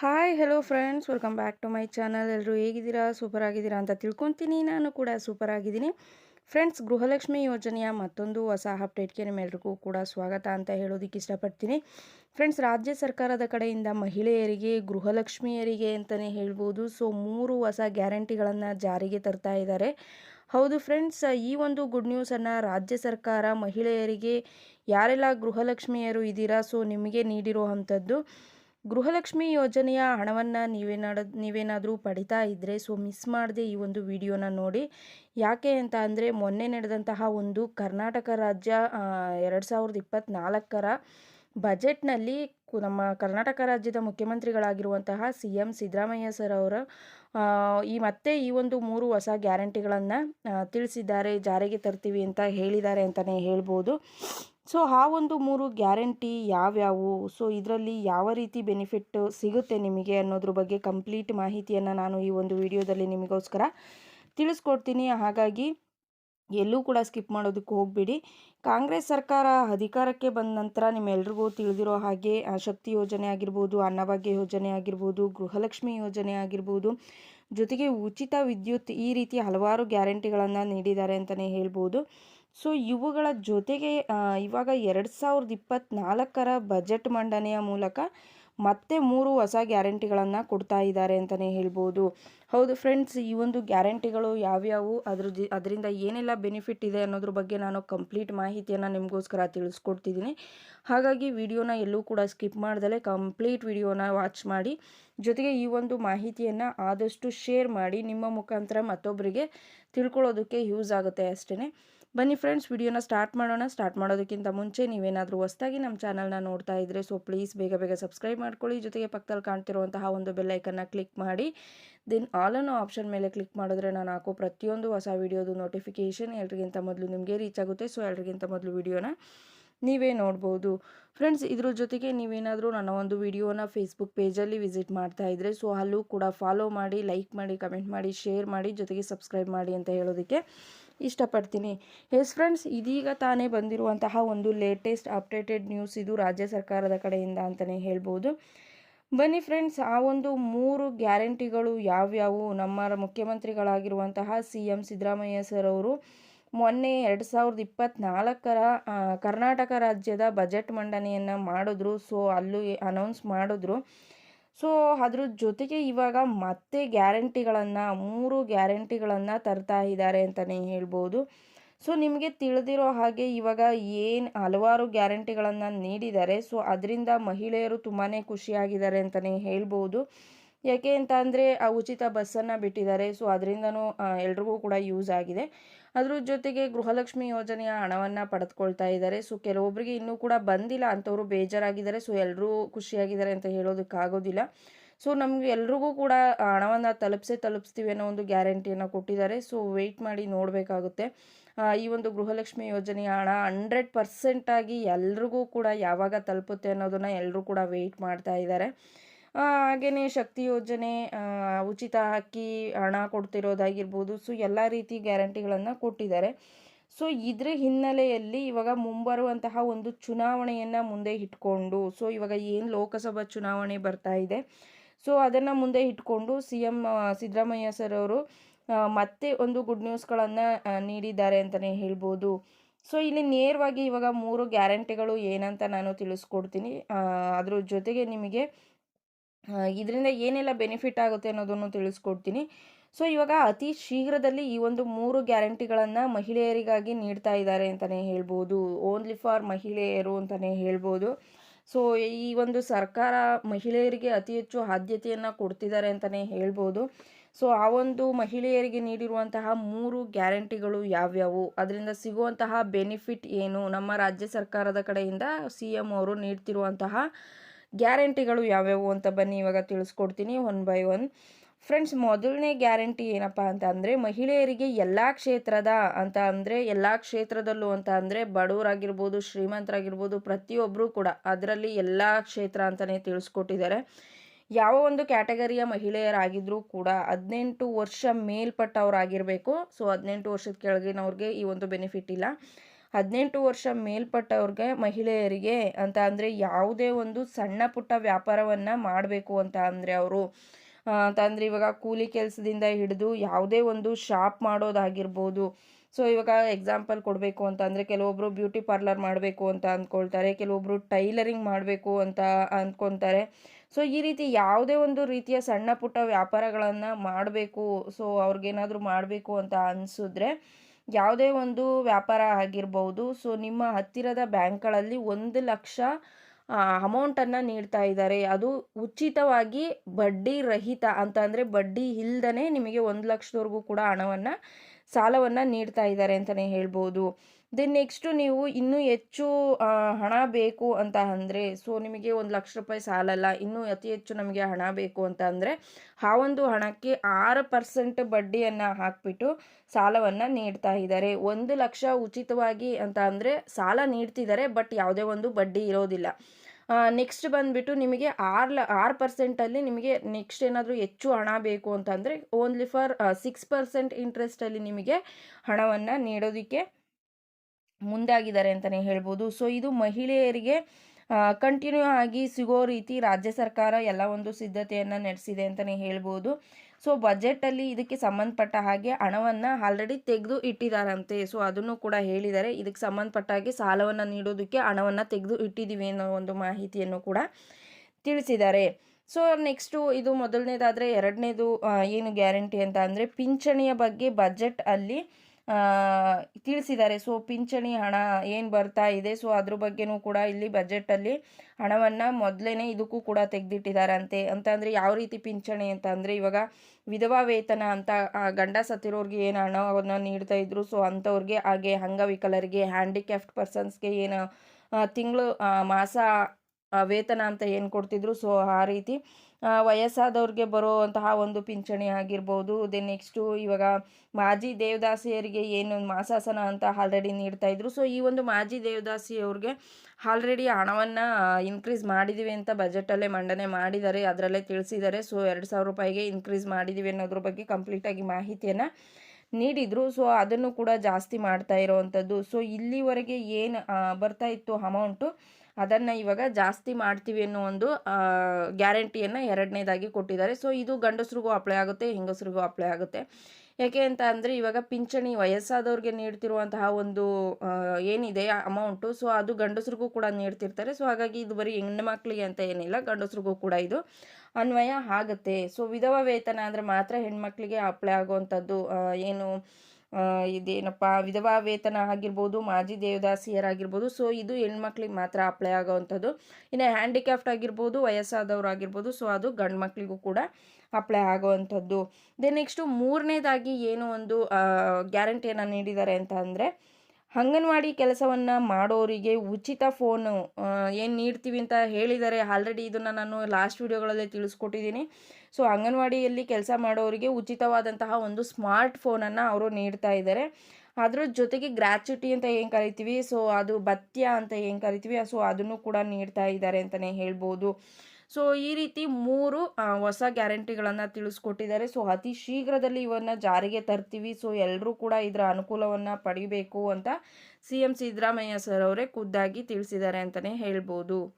Hi hello friends welcome back to my channel ಎಲ್ಲರೂ ಹೇಗಿದ್ದೀರಾ? Super ಆಗಿದ್ದೀರಾ ಅಂತ ತಿಳ್ಕೊತೀನಿ. ನಾನು ಕೂಡ ಸೂಪರ್ ಆಗಿದ್ದೀನಿ ಫ್ರೆಂಡ್ಸ್ ಗೃಹಲಕ್ಷ್ಮಿ ಯೋಜನೆಯ ಮತ್ತೊಂದು ಹೊಸ ಅಪ್ಡೇಟ್ಗೆ ನಿಮ್ಮೆಲ್ರಿಗೂ ಕೂಡ ಸ್ವಾಗತ ಅಂತ ಹೇಳೋದಕ್ಕೆ ಇಷ್ಟಪಡ್ತೀನಿ. ಫ್ರೆಂಡ್ಸ್ ರಾಜ್ಯ ಸರ್ಕಾರದ ಕಡೆಯಿಂದ ಮಹಿಳೆಯರಿಗೆ, ಗೃಹಲಕ್ಷ್ಮಿಯರಿಗೆ ಅಂತಲೇ ಹೇಳ್ಬೋದು. ಸೊ ಮೂರು ಹೊಸ ಗ್ಯಾರಂಟಿಗಳನ್ನು ಜಾರಿಗೆ ತರ್ತಾ ಇದ್ದಾರೆ. ಹೌದು ಫ್ರೆಂಡ್ಸ್ ಈ ಒಂದು ಗುಡ್ ನ್ಯೂಸನ್ನು ರಾಜ್ಯ ಸರ್ಕಾರ ಮಹಿಳೆಯರಿಗೆ, ಯಾರೆಲ್ಲ ಗೃಹಲಕ್ಷ್ಮಿಯರು ಇದ್ದೀರಾ? ಸೊ ನಿಮಗೆ ನೀಡಿರೋ ಅಂಥದ್ದು. ಗೃಹಲಕ್ಷ್ಮಿ ಯೋಜನೆಯ ಹಣವನ್ನು ನೀವೇನಾಡ ನೀವೇನಾದರೂ ಪಡಿತಾ ಇದ್ದರೆ ಸೊ ಮಿಸ್ ಮಾಡದೆ ಈ ಒಂದು ವಿಡಿಯೋನ ನೋಡಿ. ಯಾಕೆ ಅಂತ ಅಂದರೆ, ಮೊನ್ನೆ ನಡೆದಂತಹ ಒಂದು ಕರ್ನಾಟಕ ರಾಜ್ಯ ಎರಡು ಸಾವಿರದ ಇಪ್ಪತ್ತ್ನಾಲ್ಕರ ಬಜೆಟ್ನಲ್ಲಿ ನಮ್ಮ ಕರ್ನಾಟಕ ರಾಜ್ಯದ ಮುಖ್ಯಮಂತ್ರಿಗಳಾಗಿರುವಂತಹ ಸಿ ಎಂ ಸಿದ್ದರಾಮಯ್ಯ ಸರ್ ಅವರ ಈ ಮತ್ತೆ ಈ ಒಂದು ಮೂರು ಹೊಸ ಗ್ಯಾರಂಟಿಗಳನ್ನು ತಿಳಿಸಿದ್ದಾರೆ, ಜಾರಿಗೆ ತರ್ತೀವಿ ಅಂತ ಹೇಳಿದ್ದಾರೆ ಅಂತಲೇ ಹೇಳ್ಬೋದು. ಸೊ ಆ ಒಂದು ಮೂರು ಗ್ಯಾರಂಟಿ ಯಾವ್ಯಾವು? ಸೊ ಇದರಲ್ಲಿ ಯಾವ ರೀತಿ ಬೆನಿಫಿಟ್ ಸಿಗುತ್ತೆ ನಿಮಗೆ ಅನ್ನೋದ್ರ ಬಗ್ಗೆ ಕಂಪ್ಲೀಟ್ ಮಾಹಿತಿಯನ್ನು ನಾನು ಈ ಒಂದು ವಿಡಿಯೋದಲ್ಲಿ ನಿಮಗೋಸ್ಕರ ತಿಳಿಸ್ಕೊಡ್ತೀನಿ. ಹಾಗಾಗಿ ಎಲ್ಲೂ ಕೂಡ ಸ್ಕಿಪ್ ಮಾಡೋದಕ್ಕೆ ಹೋಗಬೇಡಿ. ಕಾಂಗ್ರೆಸ್ ಸರ್ಕಾರ ಅಧಿಕಾರಕ್ಕೆ ಬಂದ ನಂತರ ನಿಮ್ಮೆಲ್ರಿಗೂ ತಿಳಿದಿರೋ ಹಾಗೆ ಶಕ್ತಿ ಯೋಜನೆ ಆಗಿರ್ಬೋದು ಅನ್ನಭಾಗ್ಯ ಯೋಜನೆ ಆಗಿರ್ಬೋದು, ಗೃಹಲಕ್ಷ್ಮಿ ಯೋಜನೆ ಆಗಿರ್ಬೋದು, ಜೊತೆಗೆ ಉಚಿತ ವಿದ್ಯುತ್ ಈ ರೀತಿ ಹಲವಾರು ಗ್ಯಾರಂಟಿಗಳನ್ನು ನೀಡಿದ್ದಾರೆ ಅಂತಲೇ ಹೇಳ್ಬೋದು. ಸೊ ಇವುಗಳ ಜೊತೆಗೆ ಇವಾಗ ಎರಡು ಸಾವಿರದ ಇಪ್ಪತ್ತ್ನಾಲ್ಕರ ಬಜೆಟ್ ಮಂಡನೆಯ ಮೂಲಕ ಮತ್ತೆ ಮೂರು ಹೊಸ ಗ್ಯಾರಂಟಿಗಳನ್ನು ಕೊಡ್ತಾ ಇದ್ದಾರೆ ಅಂತಲೇ ಹೇಳ್ಬೋದು. ಹೌದು ಫ್ರೆಂಡ್ಸ್, ಈ ಒಂದು ಗ್ಯಾರಂಟಿಗಳು ಯಾವ್ಯಾವು? ಅದ್ರ ಅದರಿಂದ ಏನೆಲ್ಲ ಬೆನಿಫಿಟ್ ಇದೆ ಅನ್ನೋದ್ರ ಬಗ್ಗೆ ನಾನು ಕಂಪ್ಲೀಟ್ ಮಾಹಿತಿಯನ್ನು ನಿಮಗೋಸ್ಕರ ತಿಳಿಸ್ಕೊಡ್ತಿದ್ದೀನಿ. ಹಾಗಾಗಿ ವಿಡಿಯೋನ ಎಲ್ಲೂ ಕೂಡ ಸ್ಕಿಪ್ ಮಾಡ್ದಲೇ ಕಂಪ್ಲೀಟ್ ವಿಡಿಯೋನ ವಾಚ್ ಮಾಡಿ, ಜೊತೆಗೆ ಈ ಒಂದು ಮಾಹಿತಿಯನ್ನು ಆದಷ್ಟು ಶೇರ್ ಮಾಡಿ, ನಿಮ್ಮ ಮುಖಾಂತರ ಮತ್ತೊಬ್ಬರಿಗೆ ತಿಳ್ಕೊಳ್ಳೋದಕ್ಕೆ ಯೂಸ್ ಆಗುತ್ತೆ ಅಷ್ಟೇ ಬನ್ನಿ ಫ್ರೆಂಡ್ಸ್ ವಿಡಿಯೋನ ಸ್ಟಾರ್ಟ್ ಮಾಡೋಣ. ಸ್ಟಾರ್ಟ್ ಮಾಡೋದಕ್ಕಿಂತ ಮುಂಚೆ ನೀವೇನಾದರೂ ಹೊಸದಾಗಿ ನಮ್ಮ ಚಾನಲ್ನ ನೋಡ್ತಾ ಇದ್ರೆ ಸೊ ಪ್ಲೀಸ್ ಬೇಗ ಬೇಗ ಸಬ್ಸ್ಕ್ರೈಬ್ ಮಾಡ್ಕೊಳ್ಳಿ. ಜೊತೆಗೆ ಪಕ್ಕದಲ್ಲಿ ಕಾಣ್ತಿರುವಂತಹ ಒಂದು ಬೆಲ್ಲೈಕನ್ನ ಕ್ಲಿಕ್ ಮಾಡಿ. ದೆನ್ ಆಲ್ ಅನ್ನೋ ಆಪ್ಷನ್ ಮೇಲೆ ಕ್ಲಿಕ್ ಮಾಡಿದ್ರೆ ನಾನು ಹಾಕೋ ಪ್ರತಿಯೊಂದು ಹೊಸ ವಿಡಿಯೋದು ನೋಟಿಫಿಕೇಷನ್ ಎಲ್ರಿಗಿಂತ ಮೊದಲು ನಿಮಗೆ ರೀಚ್ ಆಗುತ್ತೆ. ಸೊ ಎಲ್ರಿಗಿಂತ ಮೊದಲು ವಿಡಿಯೋನ ನೀವೇ ನೋಡ್ಬೋದು. ಫ್ರೆಂಡ್ಸ್ ಇದ್ರ ಜೊತೆಗೆ ನೀವೇನಾದರೂ ನನ್ನ ಒಂದು ವಿಡಿಯೋನ ಫೇಸ್ಬುಕ್ ಪೇಜಲ್ಲಿ ವಿಸಿಟ್ ಮಾಡ್ತಾ ಇದ್ರೆ ಸೊ ಅಲ್ಲೂ ಕೂಡ ಫಾಲೋ ಮಾಡಿ ಲೈಕ್ ಮಾಡಿ ಕಮೆಂಟ್ ಮಾಡಿ ಶೇರ್ ಮಾಡಿ, ಜೊತೆಗೆ ಸಬ್ಸ್ಕ್ರೈಬ್ ಮಾಡಿ ಅಂತ ಹೇಳೋದಕ್ಕೆ ಇಷ್ಟಪಡ್ತೀನಿ. ಎಸ್ ಫ್ರೆಂಡ್ಸ್ ಇದೀಗ ತಾನೇ ಬಂದಿರುವಂತಹ ಒಂದು ಲೇಟೆಸ್ಟ್ ಅಪ್ಡೇಟೆಡ್ ನ್ಯೂಸ್ ಇದು ರಾಜ್ಯ ಸರ್ಕಾರದ ಕಡೆಯಿಂದ ಅಂತಲೇ ಹೇಳ್ಬೋದು. ಬನ್ನಿ ಫ್ರೆಂಡ್ಸ್ ಆ ಒಂದು ಮೂರು ಗ್ಯಾರಂಟಿಗಳು ಯಾವ್ಯಾವು? ನಮ್ಮ ಮುಖ್ಯಮಂತ್ರಿಗಳಾಗಿರುವಂತಹ ಸಿ ಎಂ ಸಿದ್ದರಾಮಯ್ಯ ಸರ್ ಅವರು ಮೊನ್ನೆ ಎರಡು ಸಾವಿರದ ಇಪ್ಪತ್ತ್ನಾಲ್ಕರ ಕರ್ನಾಟಕ ರಾಜ್ಯದ ಬಜೆಟ್ ಮಂಡನೆಯನ್ನು ಮಾಡಿದ್ರು. ಸೊ ಅಲ್ಲೂ ಅನೌನ್ಸ್ ಮಾಡಿದ್ರು. ಸೊ, ಅದ್ರ ಜೊತೆಗೆ ಇವಾಗ ಮತ್ತೆ ಗ್ಯಾರಂಟಿಗಳನ್ನು, ಮೂರು ಗ್ಯಾರಂಟಿಗಳನ್ನು ತರ್ತಾ ಇದ್ದಾರೆ ಅಂತಲೇ ಹೇಳ್ಬೋದು. ಸೊ, ನಿಮಗೆ ತಿಳಿದಿರೋ ಹಾಗೆ ಇವಾಗ ಏನು ಹಲವಾರು ಗ್ಯಾರಂಟಿಗಳನ್ನು ನೀಡಿದ್ದಾರೆ ಸೊ, ಅದರಿಂದ ಮಹಿಳೆಯರು ತುಂಬಾ ಖುಷಿಯಾಗಿದ್ದಾರೆ ಅಂತಲೇ ಹೇಳ್ಬೋದು. ಯಾಕೆ ಅಂತ ಅಂದರೆ ಆ ಉಚಿತ ಬಸ್ಸನ್ನು ಬಿಟ್ಟಿದ್ದಾರೆ. ಸೊ ಅದರಿಂದನೂ ಎಲ್ರಿಗೂ ಕೂಡ ಯೂಸ್ ಆಗಿದೆ. ಅದ್ರ ಜೊತೆಗೆ ಗೃಹಲಕ್ಷ್ಮಿ ಯೋಜನೆಯ ಹಣವನ್ನು ಪಡೆದುಕೊಳ್ತಾ ಇದ್ದಾರೆ. ಸೊ ಕೆಲವೊಬ್ಬರಿಗೆ ಇನ್ನೂ ಕೂಡ ಬಂದಿಲ್ಲ ಅಂಥವ್ರು ಬೇಜಾರಾಗಿದ್ದಾರೆ. ಸೊ ಎಲ್ಲರೂ ಖುಷಿಯಾಗಿದ್ದಾರೆ ಅಂತ ಹೇಳೋದಕ್ಕಾಗೋದಿಲ್ಲ. ಸೊ ನಮಗೆ ಎಲ್ರಿಗೂ ಕೂಡ ಹಣವನ್ನು ತಲುಪಿಸೇ ತಲುಪಿಸ್ತೀವಿ ಅನ್ನೋ ಒಂದು ಗ್ಯಾರಂಟಿಯನ್ನು ಕೊಟ್ಟಿದ್ದಾರೆ. ಸೊ ವೆಯ್ಟ್ ಮಾಡಿ ನೋಡಬೇಕಾಗುತ್ತೆ. ಈ ಒಂದು ಗೃಹಲಕ್ಷ್ಮಿ ಯೋಜನೆಯ ಹಣ ಹಂಡ್ರೆಡ್ ಪರ್ಸೆಂಟಾಗಿ ಎಲ್ರಿಗೂ ಕೂಡ ಯಾವಾಗ ತಲುಪುತ್ತೆ ಅನ್ನೋದನ್ನು ಎಲ್ಲರೂ ಕೂಡ ವೆಯ್ಟ್ ಮಾಡ್ತಾ ಇದ್ದಾರೆ. ಹಾಗೆಯೇ ಶಕ್ತಿ ಯೋಜನೆ ಉಚಿತ ಅಕ್ಕಿ, ಹಣ ಕೊಡ್ತಿರೋದಾಗಿರ್ಬೋದು. ಸೊ ಎಲ್ಲ ರೀತಿ ಗ್ಯಾರಂಟಿಗಳನ್ನು ಕೊಟ್ಟಿದ್ದಾರೆ. ಸೊ ಇದ್ರ ಹಿನ್ನೆಲೆಯಲ್ಲಿ ಇವಾಗ ಮುಂಬರುವಂತಹ ಒಂದು ಚುನಾವಣೆಯನ್ನು ಮುಂದೆ ಇಟ್ಕೊಂಡು ಸೊ ಇವಾಗ ಏನು ಲೋಕಸಭಾ ಚುನಾವಣೆ ಬರ್ತಾ ಇದೆ. ಸೊ ಅದನ್ನು ಮುಂದೆ ಇಟ್ಕೊಂಡು ಸಿ ಎಂ ಸಿದ್ದರಾಮಯ್ಯ ಸರ್ ಅವರು ಮತ್ತೆ ಒಂದು ಗುಡ್ ನ್ಯೂಸ್ಗಳನ್ನು ನೀಡಿದ್ದಾರೆ ಅಂತಲೇ ಹೇಳ್ಬೋದು. ಸೊ ಇಲ್ಲಿ ನೇರವಾಗಿ ಇವಾಗ ಮೂರು ಗ್ಯಾರಂಟಿಗಳು ಏನಂತ ನಾನು ತಿಳಿಸ್ಕೊಡ್ತೀನಿ. ಅದ್ರ ಜೊತೆಗೆ ನಿಮಗೆ ಇದರಿಂದ ಏನೆಲ್ಲ ಬೆನಿಫಿಟ್ ಆಗುತ್ತೆ ಅನ್ನೋದನ್ನು ತಿಳಿಸ್ಕೊಡ್ತೀನಿ. ಸೊ ಇವಾಗ ಅತಿ ಶೀಘ್ರದಲ್ಲಿ ಈ ಒಂದು ಮೂರು ಗ್ಯಾರಂಟಿಗಳನ್ನು ಮಹಿಳೆಯರಿಗಾಗಿ ನೀಡ್ತಾ ಇದ್ದಾರೆ ಅಂತಲೇ ಹೇಳ್ಬೋದು. ಓನ್ಲಿ ಫಾರ್ ಮಹಿಳೆಯರು ಅಂತಲೇ ಹೇಳ್ಬೋದು. ಸೊ ಈ ಒಂದು ಸರ್ಕಾರ ಮಹಿಳೆಯರಿಗೆ ಅತಿ ಹೆಚ್ಚು ಆದ್ಯತೆಯನ್ನು ಕೊಡ್ತಿದ್ದಾರೆ ಅಂತಲೇ ಹೇಳ್ಬೋದು. ಸೊ ಆ ಒಂದು ಮಹಿಳೆಯರಿಗೆ ನೀಡಿರುವಂತಹ ಮೂರು ಗ್ಯಾರಂಟಿಗಳು ಯಾವ್ಯಾವು? ಅದರಿಂದ ಸಿಗುವಂತಹ ಬೆನಿಫಿಟ್ ಏನು? ನಮ್ಮ ರಾಜ್ಯ ಸರ್ಕಾರದ ಕಡೆಯಿಂದ ಸಿ ಎಂ ಅವರು ನೀಡ್ತಿರುವಂತಹ ಗ್ಯಾರಂಟಿಗಳು ಯಾವ್ಯಾವು ಅಂತ ಬನ್ನಿ, ಇವಾಗ ತಿಳಿಸ್ಕೊಡ್ತೀನಿ ಒನ್ ಬೈ ಒನ್ ಫ್ರೆಂಡ್ಸ್ ಮೊದಲನೇ ಗ್ಯಾರಂಟಿ ಏನಪ್ಪ ಅಂತ ಅಂದರೆ, ಮಹಿಳೆಯರಿಗೆ ಎಲ್ಲ ಕ್ಷೇತ್ರದ ಅಂತ ಅಂದರೆ, ಎಲ್ಲ ಕ್ಷೇತ್ರದಲ್ಲೂ ಅಂತ ಅಂದರೆ, ಬಡವರಾಗಿರ್ಬೋದು, ಶ್ರೀಮಂತರಾಗಿರ್ಬೋದು ಪ್ರತಿಯೊಬ್ಬರೂ ಕೂಡ ಅದರಲ್ಲಿ ಎಲ್ಲ ಕ್ಷೇತ್ರ ಅಂತಲೇ ತಿಳಿಸ್ಕೊಟ್ಟಿದ್ದಾರೆ. ಯಾವ ಒಂದು ಕ್ಯಾಟಗರಿಯ ಮಹಿಳೆಯರಾಗಿದ್ದರೂ ಕೂಡ ಹದಿನೆಂಟು ವರ್ಷ ಮೇಲ್ಪಟ್ಟವರಾಗಿರಬೇಕು. ಸೊ ಹದಿನೆಂಟು ವರ್ಷದ ಕೆಳಗಿನವ್ರಿಗೆ ಈ ಒಂದು ಬೆನಿಫಿಟ್ ಇಲ್ಲ. ಹದಿನೆಂಟು ವರ್ಷ ಮೇಲ್ಪಟ್ಟವ್ರಿಗೆ ಮಹಿಳೆಯರಿಗೆ ಅಂತ ಅಂದರೆ ಯಾವುದೇ ಒಂದು ಸಣ್ಣ ಪುಟ್ಟ ವ್ಯಾಪಾರವನ್ನು ಮಾಡಬೇಕು ಅಂತ ಅಂದರೆ ಅವರು. ಅಂತ ಅಂದರೆ ಇವಾಗ ಕೂಲಿ ಕೆಲಸದಿಂದ ಹಿಡಿದು ಯಾವುದೇ ಒಂದು ಶಾಪ್ ಮಾಡೋದಾಗಿರ್ಬೋದು. ಸೊ ಇವಾಗ ಎಕ್ಸಾಂಪಲ್ ಕೊಡಬೇಕು ಅಂತ ಅಂದರೆ ಕೆಲವೊಬ್ಬರು ಬ್ಯೂಟಿ ಪಾರ್ಲರ್ ಮಾಡಬೇಕು ಅಂತ ಅಂದ್ಕೊಳ್ತಾರೆ ಕೆಲವೊಬ್ಬರು ಟೈಲರಿಂಗ್ ಮಾಡಬೇಕು ಅಂತ ಅಂದ್ಕೊತಾರೆ ಸೊ ಈ ರೀತಿ ಯಾವುದೇ ಒಂದು ರೀತಿಯ ಸಣ್ಣ ಪುಟ್ಟ ವ್ಯಾಪಾರಗಳನ್ನು ಮಾಡಬೇಕು. ಸೊ ಅವ್ರಿಗೇನಾದರೂ ಮಾಡಬೇಕು ಅಂತ ಅನಿಸಿದ್ರೆ ಯಾವುದೇ ಒಂದು ವ್ಯಾಪಾರ ಆಗಿರ್ಬೋದು. ಸೊ ನಿಮ್ಮ ಹತ್ತಿರದ ಬ್ಯಾಂಕ್ಗಳಲ್ಲಿ ಒಂದು ಲಕ್ಷ ಅಮೌಂಟನ್ನು ನೀಡ್ತಾ ಇದ್ದಾರೆ. ಅದು ಉಚಿತವಾಗಿ ಬಡ್ಡಿ ರಹಿತ ಅಂತ ಅಂದರೆ ಬಡ್ಡಿ ಇಲ್ದೇ ನಿಮಗೆ ಒಂದು ಲಕ್ಷದವರೆಗೂ ಕೂಡ ಹಣವನ್ನು, ಸಾಲವನ್ನು ನೀಡ್ತಾ ಇದ್ದಾರೆ ಅಂತಲೇ ಹೇಳ್ಬೋದು. ದೆನ್ ನೆಕ್ಸ್ಟು ನೀವು ಇನ್ನೂ ಹೆಚ್ಚು ಹಣ ಬೇಕು ಅಂತ ಅಂದರೆ ಸೊ ನಿಮಗೆ ಒಂದು ಲಕ್ಷ ರೂಪಾಯಿ ಸಾಲಲ್ಲ, ಇನ್ನೂ ಅತಿ ಹೆಚ್ಚು ನಮಗೆ ಹಣ ಬೇಕು ಅಂತ ಅಂದರೆ, ಆ ಒಂದು ಹಣಕ್ಕೆ ಆರು ಪರ್ಸೆಂಟ್ ಬಡ್ಡಿಯನ್ನು ಹಾಕಿಬಿಟ್ಟು ಸಾಲವನ್ನು ನೀಡ್ತಾ ಇದ್ದಾರೆ. ಒಂದು ಲಕ್ಷ ಉಚಿತವಾಗಿ ಅಂತ ಅಂದರೆ ಸಾಲ ನೀಡ್ತಿದ್ದಾರೆ, ಬಟ್ ಯಾವುದೇ ಒಂದು ಬಡ್ಡಿ ಇರೋದಿಲ್ಲ. ನೆಕ್ಸ್ಟ್ ಬಂದುಬಿಟ್ಟು ನಿಮಗೆ ಆರು ಲ, ಆರು ಪರ್ಸೆಂಟಲ್ಲಿ ನಿಮಗೆ ನೆಕ್ಸ್ಟ್ ಏನಾದರೂ ಹೆಚ್ಚು ಹಣ ಬೇಕು ಅಂತಂದರೆ ಓನ್ಲಿ ಫಾರ್ ಸಿಕ್ಸ್ ಪರ್ಸೆಂಟ್ ಇಂಟ್ರೆಸ್ಟಲ್ಲಿ ನಿಮಗೆ ಹಣವನ್ನು ನೀಡೋದಕ್ಕೆ ಮುಂದಾಗಿದ್ದಾರೆ ಅಂತಲೇ ಹೇಳ್ಬೋದು. ಸೊ ಇದು ಮಹಿಳೆಯರಿಗೆ ಕಂಟಿನ್ಯೂ ಆಗಿ ಸಿಗೋ ರೀತಿ ರಾಜ್ಯ ಸರ್ಕಾರ ಎಲ್ಲ ಒಂದು ಸಿದ್ಧತೆಯನ್ನು ನಡೆಸಿದೆ ಅಂತಲೇ ಹೇಳ್ಬೋದು. ಸೊ ಬಜೆಟಲ್ಲಿ ಇದಕ್ಕೆ ಸಂಬಂಧಪಟ್ಟ ಹಾಗೆ ಹಣವನ್ನು ಆಲ್ರೆಡಿ ತೆಗೆದು ಇಟ್ಟಿದ್ದಾರಂತೆ ಸೊ ಅದನ್ನು ಕೂಡ ಹೇಳಿದ್ದಾರೆ. ಇದಕ್ಕೆ ಸಂಬಂಧಪಟ್ಟ ಹಾಗೆ ಸಾಲವನ್ನು ನೀಡೋದಕ್ಕೆ ಹಣವನ್ನು ತೆಗೆದು ಇಟ್ಟಿದ್ದೀವಿ ಅನ್ನೋ ಒಂದು ಮಾಹಿತಿಯನ್ನು ಕೂಡ ತಿಳಿಸಿದ್ದಾರೆ. ಸೊ ನೆಕ್ಸ್ಟು ಇದು ಮೊದಲನೇದಾದರೆ ಎರಡನೇದು ಏನು ಗ್ಯಾರಂಟಿ ಅಂತ ಅಂದರೆ ಪಿಂಚಣಿಯ ಬಗ್ಗೆ ಬಜೆಟ್ ಅಲ್ಲಿ ತಿಳಿಸಿದ್ದಾರೆ. ಸೊ ಪಿಂಚಣಿ ಹಣ ಏನು ಬರ್ತಾ ಇದೆ? ಸೊ ಅದ್ರ ಬಗ್ಗೆನೂ ಕೂಡ ಇಲ್ಲಿ ಬಜೆಟಲ್ಲಿ ಹಣವನ್ನು ಮೊದಲೇ ಇದಕ್ಕೂ ಕೂಡ ತೆಗೆದಿಟ್ಟಿದ್ದಾರಂತೆ. ಅಂತಂದರೆ ಯಾವ ರೀತಿ ಪಿಂಚಣಿ ಅಂತ ಅಂದರೆ ಇವಾಗ ವಿಧವಾ ವೇತನ ಅಂತ ಗಂಡ ಸತ್ತಿರೋರಿಗೆ ಏನು ಹಣವನ್ನು ನೀಡ್ತಾ ಇದ್ರು? ಸೊ ಅಂಥವ್ರಿಗೆ ಹಾಗೆ ಅಂಗವಿಕಲರಿಗೆ ಹ್ಯಾಂಡಿಕ್ಯಾಫ್ಟ್ ಪರ್ಸನ್ಸ್ಗೆ ಏನು ತಿಂಗಳು ಮಾಸ ವೇತನ ಅಂತ ಏನು ಕೊಡ್ತಿದ್ರು? ಸೊ ಆ ರೀತಿ ವಯಸ್ಸಾದವ್ರಿಗೆ ಬರುವಂತಹ ಒಂದು ಪಿಂಚಣಿ ಆಗಿರ್ಬೋದು. ದೆನ್ ನೆಕ್ಸ್ಟು ಇವಾಗ ಮಾಜಿ ದೇವದಾಸಿಯರಿಗೆ ಏನು ಮಾಸಾಸನ ಅಂತ ಆಲ್ರೆಡಿ ನೀಡ್ತಾ ಇದ್ರು. ಸೊ ಈ ಒಂದು ಮಾಜಿ ದೇವದಾಸಿಯವ್ರಿಗೆ ಆಲ್ರೆಡಿ ಹಣವನ್ನು ಇನ್ಕ್ರೀಸ್ ಮಾಡಿದ್ದೀವಿ ಅಂತ ಬಜೆಟಲ್ಲೇ ಮಂಡನೆ ಮಾಡಿದ್ದಾರೆ, ಅದರಲ್ಲೇ ತಿಳಿಸಿದ್ದಾರೆ. ಸೊ ಎರಡು ಸಾವಿರ ರೂಪಾಯಿಗೆ ಇನ್ಕ್ರೀಸ್ ಮಾಡಿದ್ದೀವಿ ಅನ್ನೋದ್ರ ಬಗ್ಗೆ ಕಂಪ್ಲೀಟಾಗಿ ಮಾಹಿತಿಯನ್ನು ನೀಡಿದರು. ಸೊ ಅದನ್ನು ಕೂಡ ಜಾಸ್ತಿ ಮಾಡ್ತಾ ಇರೋವಂಥದ್ದು. ಸೊ ಇಲ್ಲಿವರೆಗೆ ಏನು ಬರ್ತಾ ಇತ್ತು ಅಮೌಂಟು ಅದನ್ನು ಇವಾಗ ಜಾಸ್ತಿ ಮಾಡ್ತೀವಿ ಅನ್ನೋ ಒಂದು ಗ್ಯಾರಂಟಿಯನ್ನು ಎರಡನೇದಾಗಿ ಕೊಟ್ಟಿದ್ದಾರೆ. ಸೊ ಇದು ಗಂಡಸ್ರಿಗೂ ಅಪ್ಲೈ ಆಗುತ್ತೆ, ಹೆಂಗಸ್ರಿಗೂ ಅಪ್ಲೈ ಆಗುತ್ತೆ. ಯಾಕೆ ಅಂತ ಅಂದರೆ, ಇವಾಗ ಪಿಂಚಣಿ ವಯಸ್ಸಾದವ್ರಿಗೆ ನೀಡ್ತಿರುವಂತಹ ಒಂದು ಏನಿದೆ ಅಮೌಂಟು ಸೊ ಅದು ಗಂಡಸ್ರಿಗೂ ಕೂಡ ನೀಡ್ತಿರ್ತಾರೆ. ಸೊ ಹಾಗಾಗಿ ಇದು ಬರೀ ಹೆಣ್ಣು ಮಕ್ಕಳಿಗೆ ಅಂತ ಏನಿಲ್ಲ, ಗಂಡಸ್ರಿಗೂ ಕೂಡ ಇದು ಅನ್ವಯ ಆಗುತ್ತೆ. ಸೊ ವಿಧವಾ ವೇತನ ಅಂದರೆ ಮಾತ್ರ ಹೆಣ್ಮಕ್ಳಿಗೆ ಅಪ್ಲೈ ಆಗುವಂಥದ್ದು ಏನು ಇದೇನಪ್ಪ, ವಿಧವಾ ವೇತನ ಆಗಿರ್ಬೋದು, ಮಾಜಿ ದೇವದಾಸಿಯರಾಗಿರ್ಬೋದು, ಸೊ ಇದು ಹೆಣ್ಮಕ್ಳಿಗೆ ಮಾತ್ರ ಅಪ್ಲೈ ಆಗೋವಂಥದ್ದು ಇನ್ನು ಹ್ಯಾಂಡಿಕ್ಯಾಫ್ಟ್ ಆಗಿರ್ಬೋದು ವಯಸ್ಸಾದವ್ರು ಆಗಿರ್ಬೋದು ಸೊ ಅದು ಗಂಡು ಮಕ್ಕಳಿಗೂ ಕೂಡ ಅಪ್ಲೈ ಆಗೋವಂಥದ್ದು ದೆನ್ ನೆಕ್ಸ್ಟು ಮೂರನೇದಾಗಿ ಏನು ಒಂದು ಗ್ಯಾರಂಟಿಯನ್ನು ನೀಡಿದ್ದಾರೆ ಅಂತ ಅಂದರೆ ಅಂಗನವಾಡಿ ಕೆಲಸವನ್ನು ಮಾಡೋರಿಗೆ ಉಚಿತ ಫೋನು ಏನು ನೀಡ್ತೀವಿ ಅಂತ ಹೇಳಿದ್ದಾರೆ ಆಲ್ರೆಡಿ ಇದನ್ನು ನಾನು ಲಾಸ್ಟ್ ವಿಡಿಯೋಗಳಲ್ಲಿ ತಿಳಿಸ್ಕೊಟ್ಟಿದ್ದೀನಿ. ಸೊ ಅಂಗನವಾಡಿಯಲ್ಲಿ ಕೆಲಸ ಮಾಡೋರಿಗೆ ಉಚಿತವಾದಂತಹ ಒಂದು ಸ್ಮಾರ್ಟ್ ಫೋನನ್ನು ಅವರು ನೀಡ್ತಾ ಇದ್ದಾರೆ. ಅದ್ರ ಜೊತೆಗೆ ಗ್ರ್ಯಾಚ್ಯುಟಿ ಅಂತ ಏನು ಕರಿತೀವಿ? ಸೊ ಅದು ಭತ್ಯ ಅಂತ ಏನು ಕರಿತೀವಿ? ಸೊ ಅದನ್ನು ಕೂಡ ನೀಡ್ತಾ ಇದ್ದಾರೆ ಅಂತಲೇ ಹೇಳ್ಬೋದು. ಸೊ, ಈ ರೀತಿ ಮೂರು ಹೊಸ ಗ್ಯಾರಂಟಿಗಳನ್ನು ತಿಳಿಸ್ಕೊಟ್ಟಿದ್ದಾರೆ. ಸೊ, ಅತಿ ಶೀಘ್ರದಲ್ಲಿ ಇವನ್ನು ಜಾರಿಗೆ ತರ್ತೀವಿ. ಸೊ ಎಲ್ಲರೂ ಕೂಡ ಇದರ ಅನುಕೂಲವನ್ನು ಪಡಿಬೇಕು ಅಂತ ಸಿ ಎಂ ಸಿದ್ದರಾಮಯ್ಯ ಸರ್ ಅವರೇ ಖುದ್ದಾಗಿ ತಿಳಿಸಿದ್ದಾರೆ ಅಂತಲೇ ಹೇಳ್ಬೋದು.